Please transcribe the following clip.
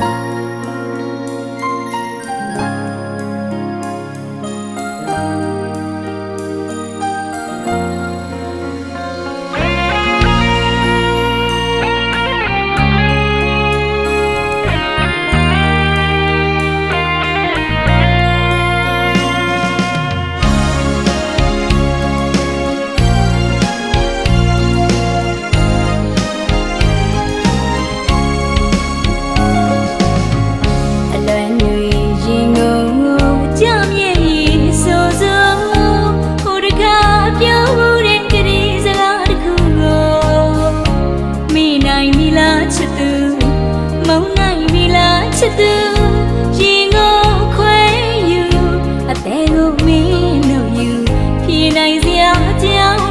啊。 သူရင်ကိုခွဲယူအသေးကိုမင်းတို့ယူဖြေနိုင်စရာကြောင်း